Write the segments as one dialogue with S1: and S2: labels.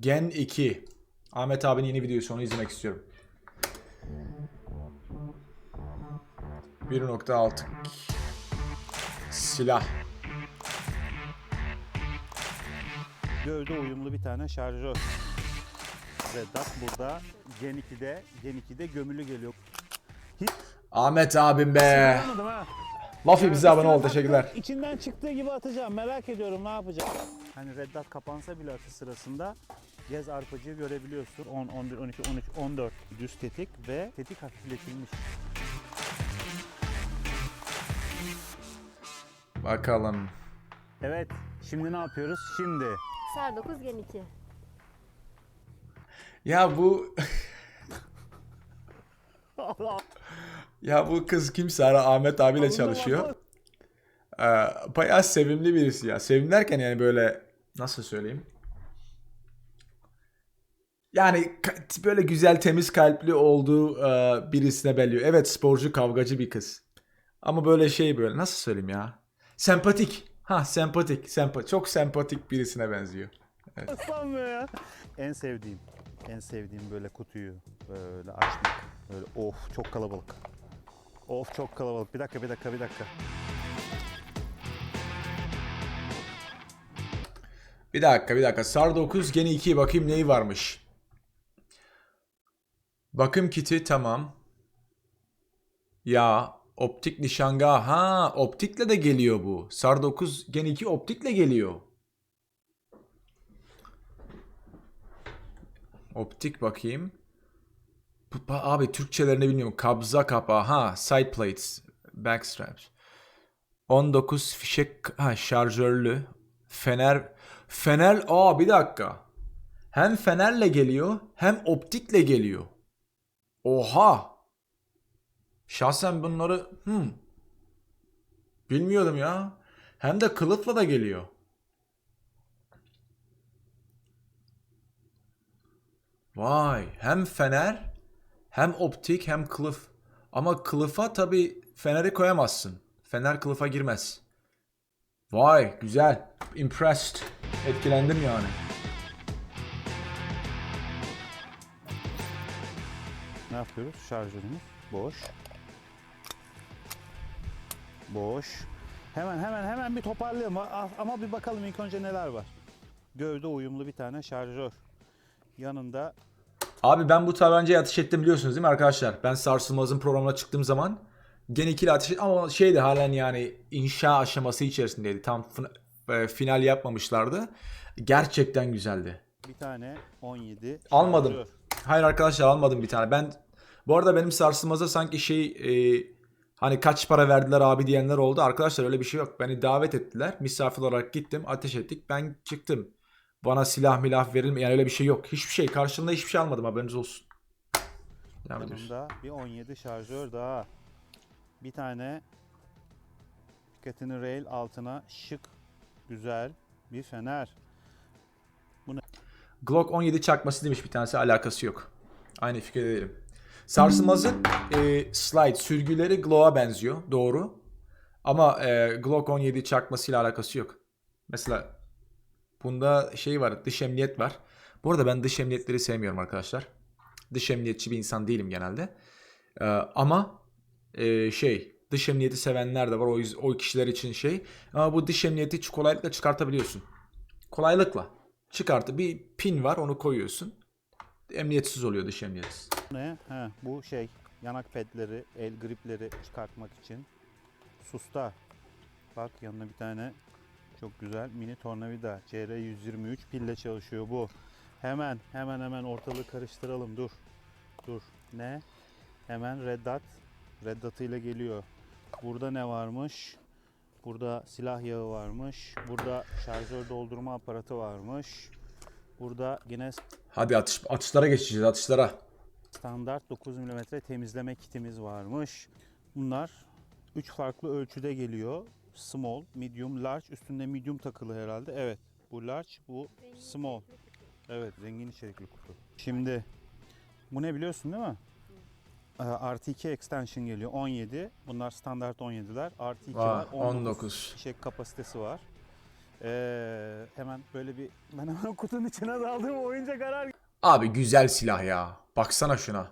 S1: Gen 2. Ahmet abinin yeni videosu onu izlemek istiyorum. 1.6 Silah.
S2: Gövde uyumlu bir tane şarjör. Vedat burada Gen 2'de, Gen 2'de gömülü geliyor.
S1: Ahmet abim be.
S2: Anladım ha.
S1: Lafi bize abone ol teşekkürler.
S2: İçinden çıktığı gibi atacağım. Merak ediyorum ne yapacak. Hani Red Dot kapansa bile atış sırasında gez arpacığı görebiliyorsun. 10, 11, 12, 13, 14 düz tetik ve tetik hafifletilmiş.
S1: Bakalım.
S2: Evet, şimdi ne yapıyoruz? Şimdi
S3: Ser 9 Gen 2.
S1: Ya bu ya bu kız kimse ara Ahmet abiyle çalışıyor. Ee, bayağı sevimli birisi ya. Sevimli derken yani böyle nasıl söyleyeyim? Yani böyle güzel temiz kalpli olduğu e, birisine belliyor. Evet sporcu kavgacı bir kız. Ama böyle şey böyle nasıl söyleyeyim ya? Sempatik. Ha sempatik. Sempa çok sempatik birisine benziyor.
S2: Aslanmıyor ya. En sevdiğim, en sevdiğim böyle kutuyu böyle açmak. Böyle of çok kalabalık. Of çok kalabalık. Bir dakika, bir dakika, bir dakika.
S1: Bir dakika bir dakika. SAR 9 Gen 2 bakayım neyi varmış. Bakım kiti tamam. Ya optik nişanga ha optikle de geliyor bu. SAR 9 Gen 2 optikle geliyor. Optik bakayım. Abi Türkçelerini bilmiyorum. Kabza kapağı. Ha side plates. Backstraps. 19 fişek ha şarjörlü. Fener Fener aa bir dakika. Hem fenerle geliyor hem optikle geliyor. Oha. Şahsen bunları hmm, bilmiyordum ya. Hem de kılıfla da geliyor. Vay hem fener hem optik hem kılıf. Ama kılıfa tabi feneri koyamazsın. Fener kılıfa girmez. Vay güzel. Impressed. Etkilendim yani.
S2: Yapıyoruz? Şarjörümüz boş. Boş. Hemen hemen hemen bir toparlayalım A- ama bir bakalım ilk önce neler var. Gövde uyumlu bir tane şarjör. Yanında
S1: Abi ben bu tabancaya ateş ettim biliyorsunuz değil mi arkadaşlar? Ben Sarsılmaz'ın programına çıktığım zaman Gen 2 ile ateş ettim ama şeydi halen yani inşa aşaması içerisindeydi. Tam e, final yapmamışlardı. Gerçekten güzeldi.
S2: bir tane 17
S1: Almadım.
S2: şarjör.
S1: Hayır arkadaşlar almadım bir tane. Ben bu arada benim Sarsılmaz'a sanki şey e, hani kaç para verdiler abi diyenler oldu. Arkadaşlar öyle bir şey yok. Beni davet ettiler. Misafir olarak gittim. Ateş ettik. Ben çıktım. Bana silah milah verilme yani öyle bir şey yok. Hiçbir şey. Karşılığında hiçbir şey almadım haberiniz olsun. Devam ediyoruz.
S2: Yanında bir 17 şarjör daha. Bir tane Picatinny Rail altına şık, güzel bir fener.
S1: Glock 17 çakması demiş bir tanesi alakası yok. Aynı fikirde değilim. Sarsılmaz'ın e, slide sürgüleri Glock'a benziyor. Doğru. Ama e, Glock 17 çakmasıyla alakası yok. Mesela bunda şey var dış emniyet var. Bu arada ben dış emniyetleri sevmiyorum arkadaşlar. Dış emniyetçi bir insan değilim genelde. E, ama e, şey dış emniyeti sevenler de var. O, o kişiler için şey. Ama bu dış emniyeti kolaylıkla çıkartabiliyorsun. Kolaylıkla. Çıkartı bir pin var onu koyuyorsun. Emniyetsiz oluyor dış emniyetsiz.
S2: Ne? He, bu şey yanak pedleri, el gripleri çıkartmak için. Susta. Bak yanına bir tane çok güzel mini tornavida. CR123 pille çalışıyor bu. Hemen hemen hemen ortalığı karıştıralım. Dur. Dur. Ne? Hemen Red Dot. İle geliyor. Burada ne varmış? Burada silah yağı varmış. Burada şarjör doldurma aparatı varmış. Burada yine
S1: Hadi atış, atışlara geçeceğiz atışlara.
S2: Standart 9 mm temizleme kitimiz varmış. Bunlar 3 farklı ölçüde geliyor. Small, medium, large. Üstünde medium takılı herhalde. Evet. Bu large, bu small. Evet, zengin içerikli kutu. Şimdi bu ne biliyorsun değil mi? Ee, Artı 2 extension geliyor 17. Bunlar standart 17'ler. Artı 2
S1: Vay,
S2: var 19.
S1: 19.
S2: Fişek kapasitesi var. Ee, hemen böyle bir ben hemen kutunun içine daldım oyuncak arar
S1: Abi güzel silah ya. Baksana şuna.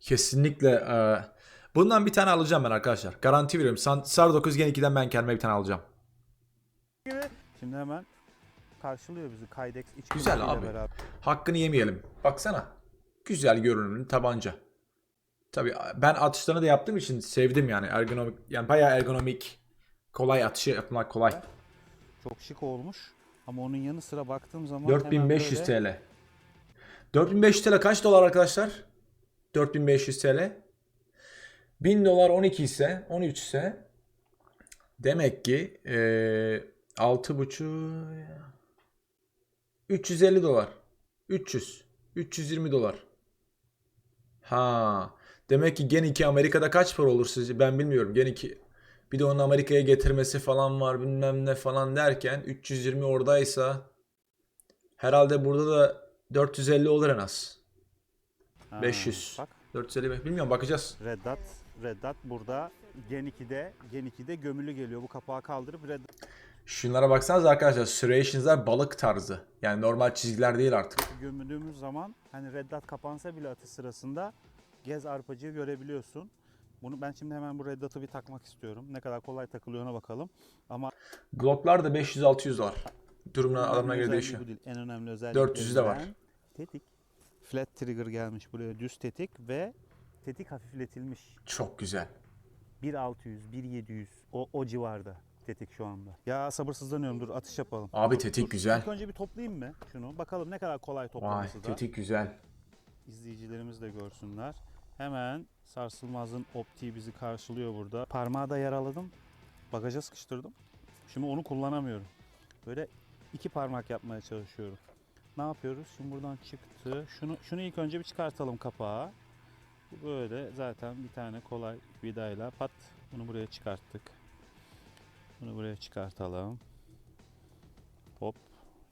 S1: Kesinlikle e, bundan bir tane alacağım ben arkadaşlar. Garanti veriyorum. San- Sar 9 Gen 2'den ben kendime bir tane alacağım.
S2: Şimdi hemen karşılıyor bizi Kydex iç
S1: Güzel abi.
S2: beraber.
S1: Hakkını yemeyelim. Baksana. Güzel görünümlü tabanca. Tabii ben atışlarını da yaptığım için sevdim yani. Ergonomik yani bayağı ergonomik. Kolay atışı yapmak kolay.
S2: Çok şık olmuş. Ama onun yanı sıra baktığım zaman
S1: 4500
S2: hemen böyle
S1: TL. 4500 TL kaç dolar arkadaşlar? 4500 TL. 1000 dolar 12 ise 13 ise demek ki eee 6,5 350 dolar. 300. 320 dolar. Ha. Demek ki Gen 2 Amerika'da kaç para olur sizce? Ben bilmiyorum. Gen 2 bir de onun Amerika'ya getirmesi falan var bilmem ne falan derken 320 oradaysa herhalde burada da 450 olur en az.
S2: Ha,
S1: 500.
S2: Bak
S1: 450 bilmiyorum bakacağız.
S2: Red Dot, Red Dot burada Gen 2'de Gen 2'de gömülü geliyor. Bu kapağı kaldırıp Red
S1: Şunlara baksanız arkadaşlar serrations'lar balık tarzı. Yani normal çizgiler değil artık.
S2: Gömüldüğümüz zaman hani Red Dot kapansa bile atış sırasında gez arpacığı görebiliyorsun. Bunu ben şimdi hemen bu Red Dot'u bir takmak istiyorum. Ne kadar kolay takılıyor ona bakalım. Ama
S1: Glock'lar da 500-600 dolar. Durumuna adamına göre
S2: özelliği
S1: değişiyor.
S2: En önemli özelliklerinden
S1: 400'ü de var.
S2: Tetik. Flat trigger gelmiş buraya düz tetik ve tetik hafifletilmiş.
S1: Çok güzel.
S2: 1600, 1700 o, o civarda tetik şu anda. Ya sabırsızlanıyorum dur atış yapalım.
S1: Abi
S2: Dur,
S1: tetik
S2: dur.
S1: güzel.
S2: İlk önce bir toplayayım mı şunu? Bakalım ne kadar kolay
S1: Vay
S2: toplaması da.
S1: tetik güzel.
S2: İzleyicilerimiz de görsünler. Hemen sarsılmazın optiği bizi karşılıyor burada. Parmağı da yaraladım. Bagaja sıkıştırdım. Şimdi onu kullanamıyorum. Böyle iki parmak yapmaya çalışıyorum. Ne yapıyoruz? Şimdi buradan çıktı. Şunu şunu ilk önce bir çıkartalım kapağı. Böyle zaten bir tane kolay vidayla pat bunu buraya çıkarttık. Bunu buraya çıkartalım. Hop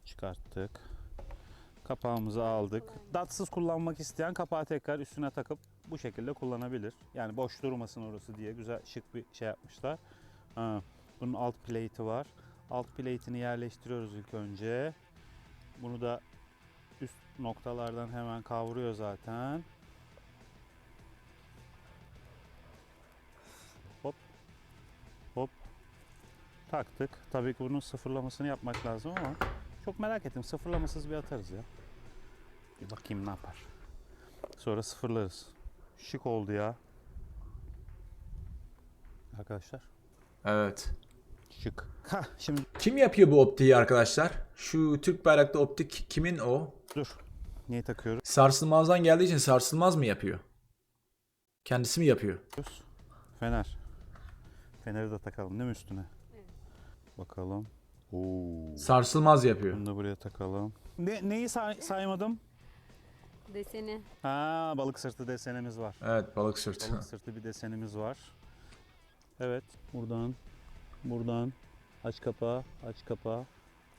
S2: çıkarttık. Kapağımızı aldık. Datsız kullanmak isteyen kapağı tekrar üstüne takıp bu şekilde kullanabilir. Yani boş durmasın orası diye güzel şık bir şey yapmışlar. Ha, bunun alt plate'i var. Alt plate'ini yerleştiriyoruz ilk önce. Bunu da noktalardan hemen kavuruyor zaten. Hop. Hop. Taktık. Tabii ki bunun sıfırlamasını yapmak lazım ama çok merak ettim. Sıfırlamasız bir atarız ya. Bir bakayım ne yapar. Sonra sıfırlarız. Şık oldu ya. Arkadaşlar.
S1: Evet.
S2: Şık. Ha şimdi
S1: Kim yapıyor bu optiği arkadaşlar? Şu Türk bayraklı optik kimin o?
S2: Dur. Niye takıyoruz?
S1: Sarsılmazdan geldiği için sarsılmaz mı yapıyor? Kendisi mi yapıyor?
S2: Fener. Feneri de takalım değil mi üstüne? Bakalım. Oo.
S1: Sarsılmaz yapıyor.
S2: Bunu da buraya takalım. Ne, neyi say- saymadım?
S3: Deseni.
S2: Ha balık sırtı desenimiz var.
S1: Evet balık sırtı.
S2: Balık sırtı bir desenimiz var. Evet. Buradan. Buradan. Aç kapağı. Aç kapağı.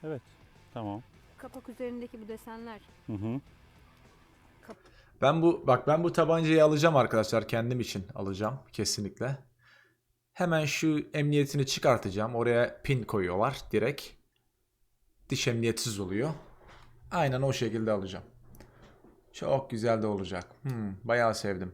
S2: Evet. Tamam.
S3: Kapak üzerindeki bu desenler.
S2: Hı hı.
S1: Ben bu bak ben bu tabancayı alacağım arkadaşlar kendim için alacağım kesinlikle. Hemen şu emniyetini çıkartacağım. Oraya pin koyuyorlar direkt. Diş emniyetsiz oluyor. Aynen o şekilde alacağım. Çok güzel de olacak. Hmm, bayağı sevdim.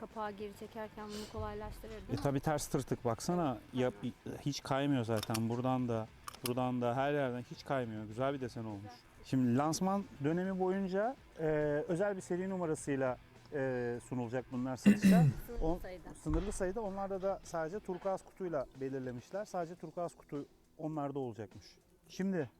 S3: Kapağı geri çekerken bunu kolaylaştırır
S2: E
S3: değil mi?
S2: tabi ters tırtık baksana. Yap, hiç kaymıyor zaten. Buradan da buradan da her yerden hiç kaymıyor. Güzel bir desen olmuş. Şimdi lansman dönemi boyunca e, özel bir seri numarasıyla e, sunulacak bunlar satışa.
S3: Sınırlı
S2: on-
S3: sayıda.
S2: Sınırlı sayıda onlarda da sadece turkuaz kutuyla belirlemişler. Sadece turkuaz kutu onlarda olacakmış. Şimdi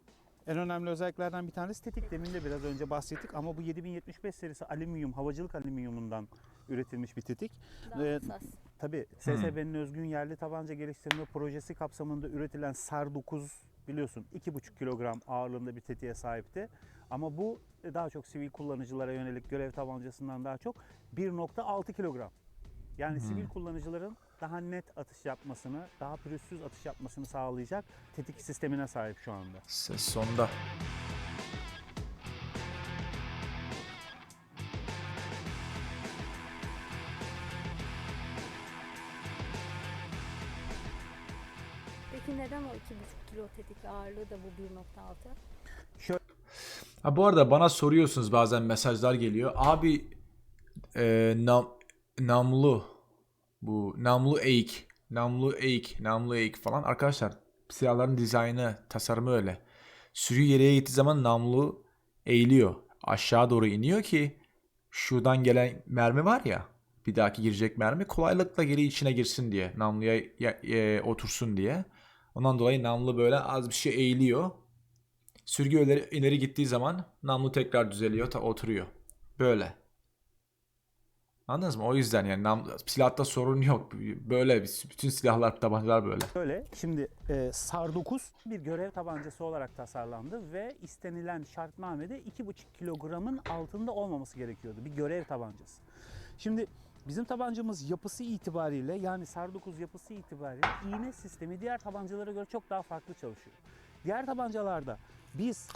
S2: en önemli özelliklerden bir tanesi tetik. Demin de biraz önce bahsettik ama bu 7075 serisi alüminyum, havacılık alüminyumundan üretilmiş bir tetik.
S3: Daha
S2: Ee,
S3: hassas.
S2: Tabii SSB'nin özgün yerli tabanca geliştirme projesi kapsamında üretilen SAR 9 biliyorsun 2,5 kilogram ağırlığında bir tetiğe sahipti. Ama bu e, daha çok sivil kullanıcılara yönelik görev tabancasından daha çok 1.6 kilogram. Yani sivil kullanıcıların daha net atış yapmasını, daha pürüzsüz atış yapmasını sağlayacak tetik sistemine sahip şu anda.
S1: Ses sonda.
S3: 2,5 kilo tetik ağırlığı da bu 1.6?
S1: Ha bu arada bana soruyorsunuz bazen mesajlar geliyor. Abi e, nam, namlu bu namlu eğik, namlu eğik, namlu eğik falan. Arkadaşlar silahların dizaynı, tasarımı öyle. Sürü yere gittiği zaman namlu eğiliyor. Aşağı doğru iniyor ki şuradan gelen mermi var ya bir dahaki girecek mermi kolaylıkla geri içine girsin diye. Namluya ya- e, otursun diye. Ondan dolayı namlu böyle az bir şey eğiliyor. Sürgü ileri, ileri gittiği zaman namlu tekrar düzeliyor, ta oturuyor. Böyle. Anladınız mı? O yüzden yani nam, silahta sorun yok. Böyle bütün silahlar, tabancalar böyle.
S2: Şöyle şimdi e, SAR 9 bir görev tabancası olarak tasarlandı ve istenilen şartnamede 2,5 kilogramın altında olmaması gerekiyordu. Bir görev tabancası. Şimdi bizim tabancamız yapısı itibariyle yani SAR 9 yapısı itibariyle iğne sistemi diğer tabancalara göre çok daha farklı çalışıyor. Diğer tabancalarda biz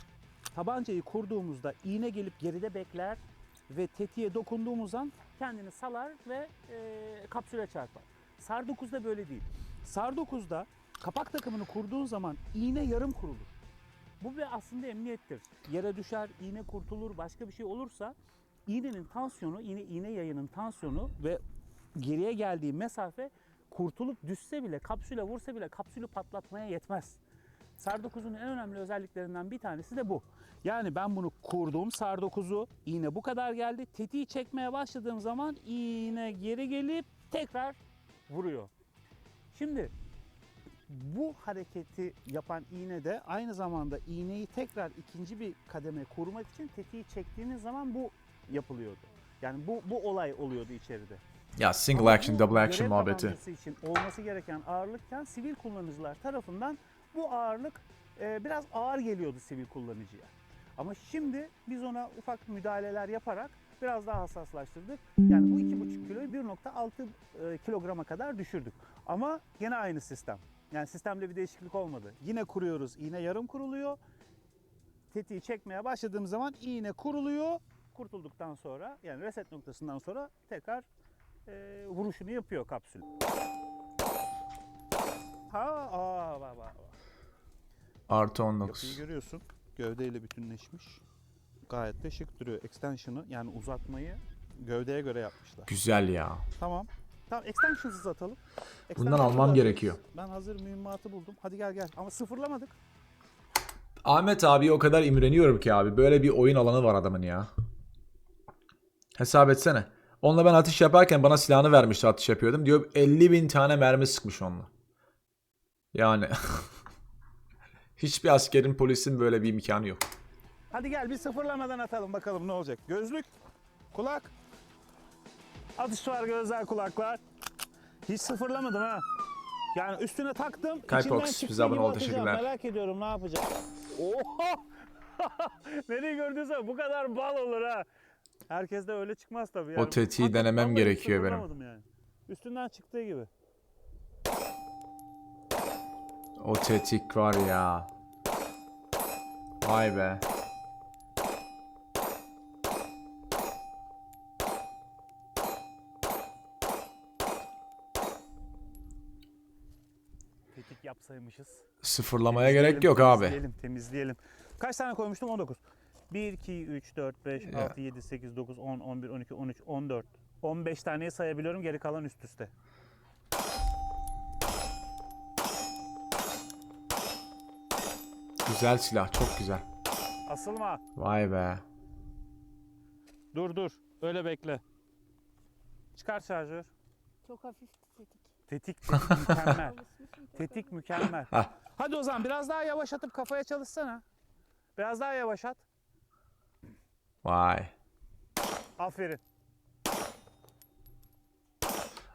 S2: tabancayı kurduğumuzda iğne gelip geride bekler ve tetiğe dokunduğumuz an kendini salar ve e, kapsüle çarpar. SAR 9'da böyle değil. SAR 9'da kapak takımını kurduğun zaman iğne yarım kurulur. Bu bir aslında emniyettir. Yere düşer, iğne kurtulur, başka bir şey olursa iğnenin tansiyonu, iğne, iğne yayının tansiyonu ve geriye geldiği mesafe kurtulup düşse bile, kapsüle vursa bile kapsülü patlatmaya yetmez. SAR 9'un en önemli özelliklerinden bir tanesi de bu. Yani ben bunu kurdum SAR 9'u, iğne bu kadar geldi. Tetiği çekmeye başladığım zaman iğne geri gelip tekrar vuruyor. Şimdi bu hareketi yapan iğne de aynı zamanda iğneyi tekrar ikinci bir kademe kurmak için tetiği çektiğiniz zaman bu yapılıyordu. Yani bu bu olay oluyordu içeride.
S1: Ya single
S2: Ama
S1: action,
S2: bu
S1: double action
S2: görev
S1: muhabbeti.
S2: tabancası için olması gereken ağırlıkken sivil kullanıcılar tarafından bu ağırlık e, biraz ağır geliyordu sivil kullanıcıya. Ama şimdi biz ona ufak müdahaleler yaparak biraz daha hassaslaştırdık. Yani bu 2,5 kiloyu 1,6 e, kilograma kadar düşürdük. Ama gene aynı sistem. Yani sistemde bir değişiklik olmadı. Yine kuruyoruz. İğne yarım kuruluyor. Tetiği çekmeye başladığımız zaman iğne kuruluyor. Kurtulduktan sonra yani reset noktasından sonra tekrar e, vuruşunu yapıyor kapsül. Ha, aa, bak, bak, bak.
S1: Artı
S2: Yapıyı
S1: 19.
S2: görüyorsun. Gövdeyle bütünleşmiş. Gayet de şık duruyor. Extension'ı yani uzatmayı gövdeye göre yapmışlar.
S1: Güzel ya.
S2: Tamam. Tamam extensions'ız atalım.
S1: Bundan
S2: Extensions'ı
S1: almam gerekiyor.
S2: Ben hazır mühimmatı buldum. Hadi gel gel. Ama sıfırlamadık.
S1: Ahmet abi o kadar imreniyorum ki abi. Böyle bir oyun alanı var adamın ya. Hesap etsene. Onunla ben atış yaparken bana silahını vermişti atış yapıyordum. Diyor 50 bin tane mermi sıkmış onunla. Yani hiçbir askerin polisin böyle bir imkanı yok.
S2: Hadi gel bir sıfırlamadan atalım bakalım ne olacak. Gözlük, kulak. Atış var gözler kulaklar. Hiç sıfırlamadım ha. Yani üstüne taktım.
S1: Kaypox, bize abone ol, teşekkürler.
S2: Merak ediyorum ne yapacak. Oha! Nereye gördüyse bu kadar bal olur ha. Herkes de öyle çıkmaz tabii. Yani.
S1: O tetiği
S2: Hakikaten
S1: denemem gerekiyor benim.
S2: Yani. Üstünden çıktığı gibi.
S1: O tetik var ya. Vay be.
S2: Tetik yapsaymışız.
S1: Sıfırlamaya gerek yok abi.
S2: Temizleyelim, temizleyelim. Kaç tane koymuştum? 19. 1, 2, 3, 4, 5,
S1: Ya.
S2: 6, 7, 8, 9, 10, 11, 12, 13, 14. 15 taneyi sayabiliyorum. Geri kalan üst üste.
S1: Güzel silah, çok güzel.
S2: Asılma.
S1: Vay be.
S2: Dur dur. Öyle bekle. Çıkar şarjör.
S3: Çok hafif tetik.
S2: Tetik tetik mükemmel.
S3: Alışmışım çok
S2: Tetik mükemmel. Hadi o zaman biraz daha yavaş atıp kafaya çalışsana. Biraz daha yavaş at.
S1: Vay.
S2: Aferin.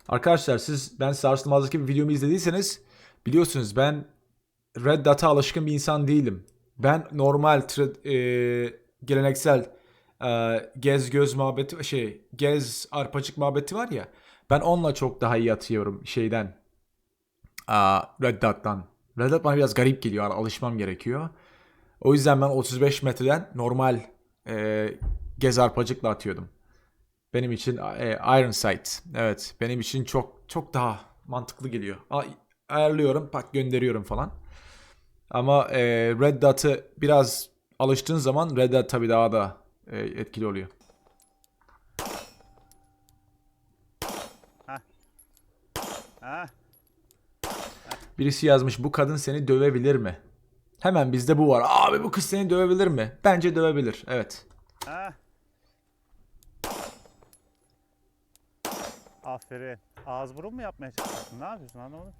S1: Arkadaşlar siz ben sarsılmazlık bir videomu izlediyseniz biliyorsunuz ben Red Dot'a alışkın bir insan değilim. Ben normal e, geleneksel e, gez göz muhabbeti şey gez arpacık muhabbeti var ya ben onunla çok daha iyi atıyorum şeyden Aa, Red Dot'tan. Red Dot bana biraz garip geliyor yani alışmam gerekiyor. O yüzden ben 35 metreden normal e, gez arpacıkla atıyordum. Benim için e, Iron Sight. Evet. Benim için çok çok daha mantıklı geliyor. A- ayarlıyorum. Pak gönderiyorum falan. Ama e, Red Dot'ı biraz alıştığın zaman Red Dot tabii daha da e, etkili oluyor.
S2: Ha?
S1: Birisi yazmış bu kadın seni dövebilir mi? Hemen bizde bu var. Abi bu kız seni dövebilir mi? Bence dövebilir. Evet.
S2: Ha? Aferin. Ağız burun mu yapmaya çalışıyorsun? Ne yapıyorsun anlamadım ki.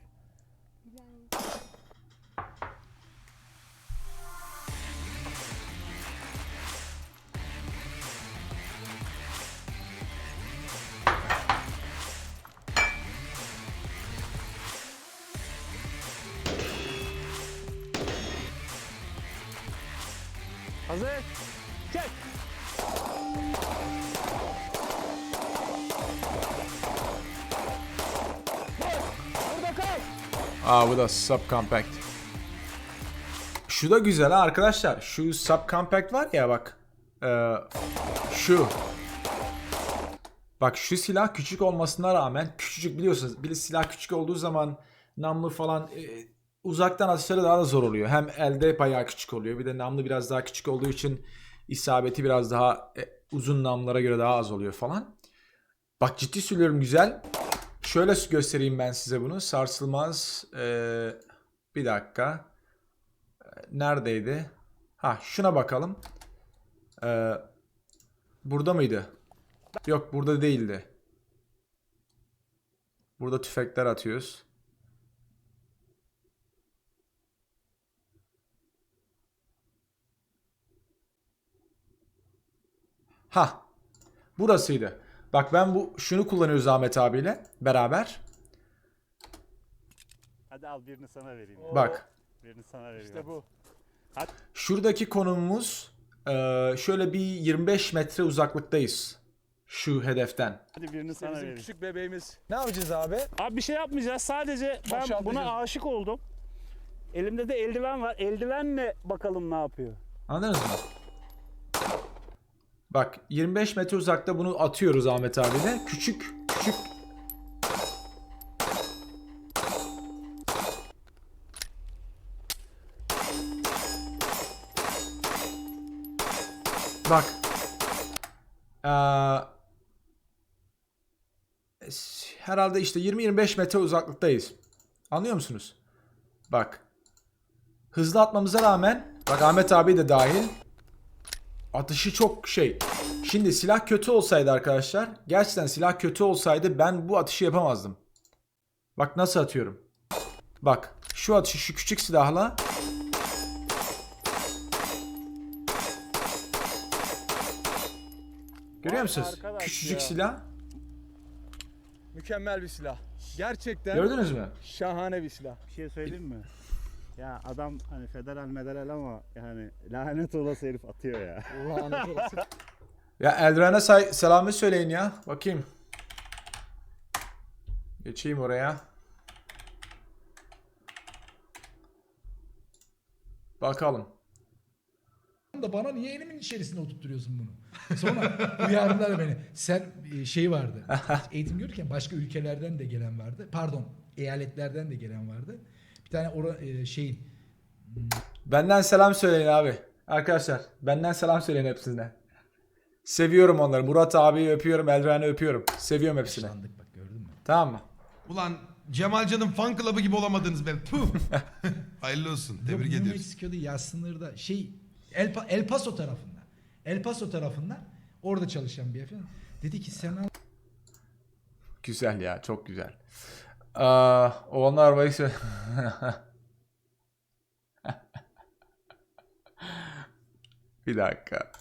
S2: Hazır. Çek.
S1: Aa bu da subcompact. Şu da güzel ha arkadaşlar. Şu subcompact var ya bak. Ee, şu. Bak şu silah küçük olmasına rağmen küçücük biliyorsunuz. Bir silah küçük olduğu zaman namlu falan e, uzaktan atışları daha da zor oluyor. Hem elde bayağı küçük oluyor. Bir de namlu biraz daha küçük olduğu için isabeti biraz daha e, uzun namlara göre daha az oluyor falan. Bak ciddi söylüyorum güzel. Şöyle göstereyim ben size bunu. Sarsılmaz. Ee, bir dakika. Ee, Neredeydi? Ha şuna bakalım. Ee, burada mıydı? Yok burada değildi. Burada tüfekler atıyoruz. Ha. Burasıydı. Bak ben bu şunu kullanıyoruz Ahmet abiyle beraber.
S2: Hadi al birini sana vereyim.
S1: Bak.
S2: Birini sana veriyorum.
S4: İşte bu.
S1: Şuradaki konumumuz eee, şöyle bir 25 metre uzaklıktayız. Şu hedeften.
S2: Hadi birini sana
S4: Bizim
S2: vereyim.
S4: küçük bebeğimiz. Ne yapacağız abi?
S5: Abi bir şey yapmayacağız. Sadece ben
S4: Boşaltacağız.
S5: buna aşık oldum. Elimde de eldiven var. Eldivenle bakalım ne yapıyor.
S1: Anladınız mı? Bak 25 metre uzakta bunu atıyoruz Ahmet abiyle. Küçük küçük Bak. Eee, s- herhalde işte 20-25 metre uzaklıktayız. Anlıyor musunuz? Bak. Hızlı atmamıza rağmen bak Ahmet abi de dahil atışı çok şey. Şimdi silah kötü olsaydı arkadaşlar gerçekten silah kötü olsaydı ben bu atışı yapamazdım. Bak nasıl atıyorum. Bak şu atışı şu küçük silahla Görüyor musunuz?
S5: arkadaş
S1: Küçücük
S5: ya.
S1: silah.
S4: Mükemmel bir silah. Gerçekten
S1: Gördünüz mü?
S4: şahane bir silah.
S2: Bir şey söyleyeyim mi? Ya adam hani federal mederal ama yani lanet olası herif atıyor ya.
S4: Lanet olası.
S1: Ya Eldiven'e say- selamı söyleyin ya. Bakayım. Geçeyim oraya. Bakalım.
S6: da bana niye elimin içerisinde oturtturuyorsun bunu? Sonra uyardılar beni. Sen e, şey vardı. eğitim görürken başka ülkelerden de gelen vardı. Pardon, eyaletlerden de gelen vardı. Tane ora e, şeyin
S1: Benden selam söyleyin abi. Arkadaşlar benden selam söyleyin hepsine. Seviyorum onları. Murat abiyi öpüyorum. Eldiven'i öpüyorum. Seviyorum hepsini.
S6: yaşlandık bak gördün mü?
S1: Tamam mı?
S7: Ulan Cemalcan'ın fan club'ı gibi olamadınız be. Puh. Hayırlı olsun. Tebrik
S6: Yok, New
S7: ediyoruz.
S6: Mexico'da yaz sınırda şey El, Pa- El Paso tarafında. El Paso tarafından orada çalışan bir efendim. Dedi ki sen al
S1: Güzel ya. Çok güzel. Aa, oğlanlar arabayı sö- Bir dakika.